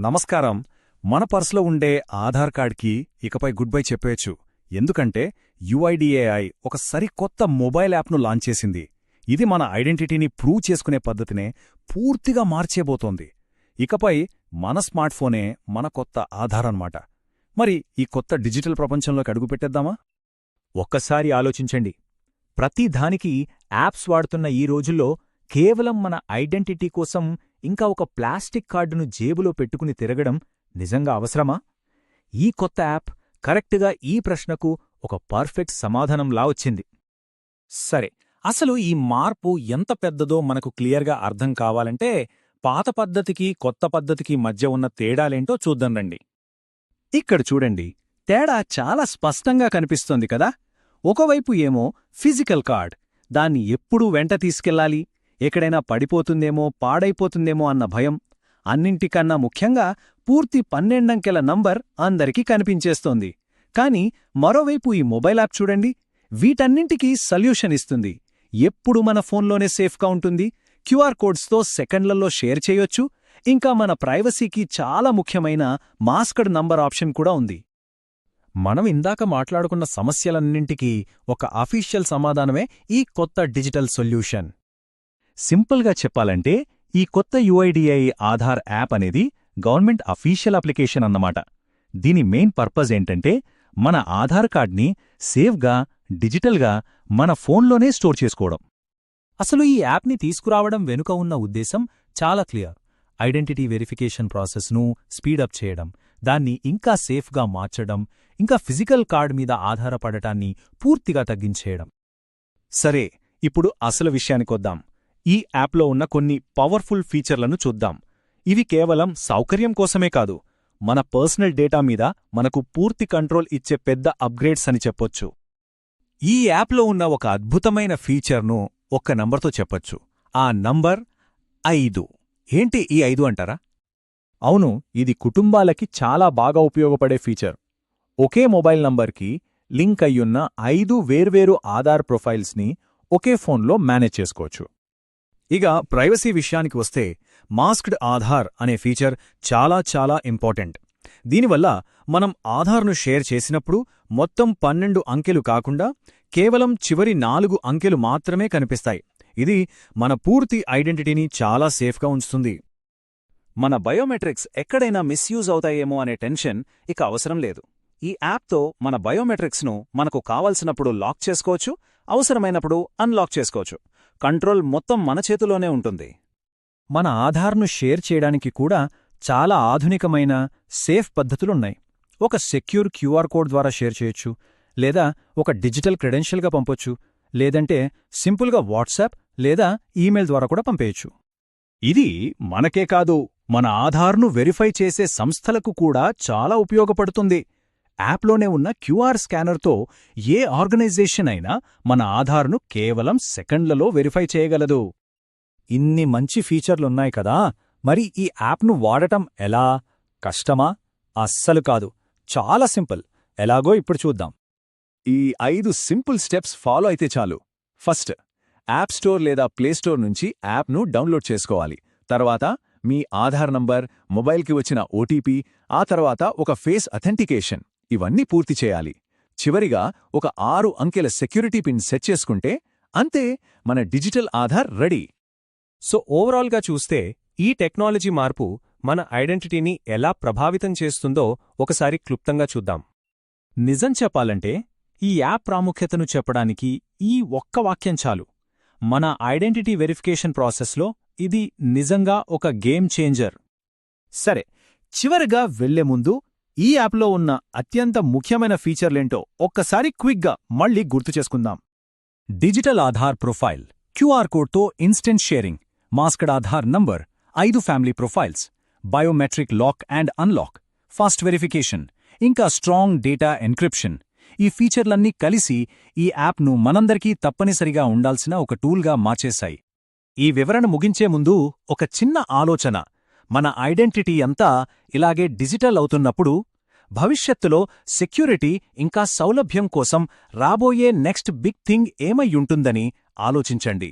నమస్కారం. మన పర్సులో ఉండే ఆధార్ కార్డ్కి ఇకపై గుడ్ బై చెప్పేయచ్చు. ఎందుకంటే యుఐడిఏఐ ఒక సరికొత్త మొబైల్ యాప్ను లాంచ్ చేసింది. ఇది మన ఐడెంటిటీని ప్రూవ్ చేసుకునే పద్ధతినే పూర్తిగా మార్చేబోతోంది. ఇకపై మన స్మార్ట్ఫోనే మన కొత్త ఆధారన్నమాట. మరి ఈ కొత్త డిజిటల్ ప్రపంచంలోకి అడుగుపెట్టేద్దామా ఒక్కసారి ఆలోచించండి. ప్రతి దానికి యాప్స్ వాడుతున్న ఈ రోజుల్లో కేవలం మన ఐడెంటిటీ కోసం ఇంకా ఒక ప్లాస్టిక్ కార్డును జేబులో పెట్టుకుని తిరగడం నిజంగా అవసరమా? ఈ కొత్త యాప్ కరెక్ట్గా ఈ ప్రశ్నకు ఒక పర్ఫెక్ట్ సమాధానంలా వచ్చింది. సరే అసలు ఈ మార్పు ఎంత పెద్దదో మనకు క్లియర్గా అర్థం కావాలంటే పాత పద్ధతికి కొత్త పద్ధతికి మధ్య ఉన్న తేడాలేంటో చూద్దాం రండి. ఇక్కడ చూడండి తేడా చాలా స్పష్టంగా కనిపిస్తోంది కదా? ఒకవైపు ఏమో ఫిజికల్ కార్డ్ దాన్ని ఎప్పుడూ వెంట తీసుకెళ్ళాలి ఎక్కడైనా పడిపోతుందేమో పాడైపోతుందేమో అన్న భయం అన్నింటికన్నా ముఖ్యంగా పూర్తి పన్నెండంకెల నంబర్ అందరికీ కనిపించేస్తోంది. కాని మరోవైపు ఈ మొబైల్ యాప్ చూడండి వీటన్నింటికీ సల్యూషన్ ఇస్తుంది. ఎప్పుడు మన ఫోన్లోనే సేఫ్గా ఉంటుంది క్యూఆర్ కోడ్స్తో సెకండ్లలో షేర్ చేయొచ్చు. ఇంకా మన ప్రైవసీకి చాలా ముఖ్యమైన మాస్కడ్ నంబర్ ఆప్షన్ కూడా ఉంది. మనం ఇందాక మాట్లాడుకున్న సమస్యలన్నింటికీ ఒక అఫీషియల్ సమాధానమే ఈ కొత్త డిజిటల్ సొల్యూషన్. సింపుల్గా చెప్పాలంటే ఈ కొత్త యుఐడిఐ ఆధార్ యాప్ అనేది గవర్నమెంట్ అఫీషియల్ అప్లికేషన్ అన్నమాట. దీని మెయిన్ పర్పస్ ఏంటంటే మన ఆధార్ కార్డ్ని సేఫ్గా డిజిటల్గా మన ఫోన్లోనే స్టోర్ చేసుకోవడం. అసలు ఈ యాప్ని తీసుకురావడం వెనుక ఉన్న ఉద్దేశం చాలా క్లియర్. ఐడెంటిటీ వెరిఫికేషన్ ప్రాసెస్ను స్పీడప్ చేయడం దాన్ని ఇంకా సేఫ్గా మార్చడం ఇంకా ఫిజికల్ కార్డ్ మీద ఆధారపడటాన్ని పూర్తిగా తగ్గించేయడం. సరే ఇప్పుడు అసలు విషయానికొద్దాం. ఈ యాప్లో ఉన్న కొన్ని పవర్ఫుల్ ఫీచర్లను చూద్దాం. ఇవి కేవలం సౌకర్యం కోసమే కాదు మన పర్సనల్ డేటా మీద మనకు పూర్తి కంట్రోల్ ఇచ్చే పెద్ద అప్గ్రేడ్స్ అని చెప్పొచ్చు. ఈ యాప్లో ఉన్న ఒక అద్భుతమైన ఫీచర్ను ఒక్క నంబర్తో చెప్పొచ్చు. ఆ నంబర్ ఐదు. ఏంటి ఈ ఐదు అంటారా? అవును ఇది కుటుంబాలకి చాలా బాగా ఉపయోగపడే ఫీచర్. ఒకే మొబైల్ నంబర్కి లింక్ అయ్యున్న ఐదు వేర్వేరు ఆధార్ ప్రొఫైల్స్ని ఒకే ఫోన్లో మేనేజ్ చేసుకోవచ్చు. ఇక ప్రైవసీ విషయానికి వస్తే మాస్క్డ్ ఆధార్ అనే ఫీచర్ చాలా చాలా ఇంపార్టెంట్. దీనివల్ల మనం ఆధార్ను షేర్ చేసినప్పుడు మొత్తం పన్నెండు అంకెలు కాకుండా కేవలం చివరి నాలుగు అంకెలు మాత్రమే కనిపిస్తాయి. ఇది మన పూర్తి ఐడెంటిటీని చాలా సేఫ్గా ఉంచుతుంది. మన బయోమెట్రిక్స్ ఎక్కడైనా మిస్యూజ్ అవుతాయేమో అనే టెన్షన్ ఇక అవసరం లేదు. ఈ యాప్తో మన బయోమెట్రిక్స్ను మనకు కావలసినప్పుడు లాక్ చేసుకోవచ్చు అవసరమైనప్పుడు అన్లాక్ చేసుకోవచ్చు. కంట్రోల్ మొత్తం మన చేతిలోనే ఉంటుంది. మన ఆధార్ను షేర్ చేయడానికి కూడా చాలా ఆధునికమైన సేఫ్ పద్ధతులున్నాయి. ఒక సెక్యూర్ క్యూఆర్ కోడ్ ద్వారా షేర్ చేయొచ్చు లేదా ఒక డిజిటల్ క్రెడెన్షియల్గా పంపొచ్చు లేదంటే సింపుల్గా వాట్సాప్ లేదా ఈమెయిల్ ద్వారా కూడా పంపేయచ్చు. ఇది మనకే కాదు మన ఆధార్ను వెరిఫై చేసే సంస్థలకు కూడా చాలా ఉపయోగపడుతుంది. యాప్లోనే ఉన్న క్యూఆర్ స్కానర్తో ఏ ఆర్గనైజేషన్ అయినా మన ఆధార్ను కేవలం సెకండ్లలో వెరిఫై చేయగలదు. ఇన్ని మంచి ఫీచర్లున్నాయి కదా మరి ఈ యాప్ను వాడటం ఎలా? కష్టమా? అస్సలు కాదు. చాలా సింపుల్. ఎలాగో ఇప్పుడు చూద్దాం. ఈ ఐదు సింపుల్ స్టెప్స్ ఫాలో అయితే చాలు. ఫస్ట్ యాప్ స్టోర్ లేదా ప్లేస్టోర్ నుంచి యాప్ను డౌన్లోడ్ చేసుకోవాలి. తర్వాత మీ ఆధార్ నంబర్ మొబైల్కి వచ్చిన ఓటీపీ ఆ తర్వాత ఒక ఫేస్ అథెంటికేషన్. ఇవన్నీ పూర్తి చేయాలి. చివరిగా ఒక ఆరు అంకెల సెక్యూరిటీ పిన్ సెట్ చేసుకుంటే అంతే మన డిజిటల్ ఆధార్ రెడీ. సో ఓవరాల్గా చూస్తే ఈ టెక్నాలజీ మార్పు మన ఐడెంటిటీని ఎలా ప్రభావితం చేస్తుందో ఒకసారి క్లుప్తంగా చూద్దాం. నిజం చెప్పాలంటే ఈ యాప్ ప్రాముఖ్యతను చెప్పడానికి ఈ ఒక్క వాక్యం చాలు. మన ఐడెంటిటీ వెరిఫికేషన్ ప్రాసెస్లో ఇది నిజంగా ఒక గేమ్ చేంజర్. సరే చివరిగా వెళ్ళే ముందు ఈ యాప్లో ఉన్న అత్యంత ముఖ్యమైన ఫీచర్లేంటో ఒక్కసారి క్విక్గా మళ్ళీ గుర్తు చేసుకుందాం. డిజిటల్ ఆధార్ ప్రొఫైల్ క్యూఆర్ కోడ్తో instant sharing masked Aadhaar number ఐదు family profiles biometric lock and unlock fast verification ఇంకా స్ట్రాంగ్ డేటా ఎన్క్రిప్షన్. ఈ ఫీచర్లన్నీ కలిసి ఈ యాప్ను మనందరికీ తప్పనిసరిగా ఉండాల్సిన ఒక టూల్గా మార్చేశాయి. ఈ వివరణ ముగించే ముందు ఒక చిన్న ఆలోచన. మన ఐడెంటిటీ అంతా ఇలాగే డిజిటల్ అవుతున్నప్పుడు భవిష్యత్తులో సెక్యూరిటీ ఇంకా సౌలభ్యం కోసం రాబోయే నెక్స్ట్ బిగ్ థింగ్ ఏమయ్యుంటుందని ఆలోచించండి.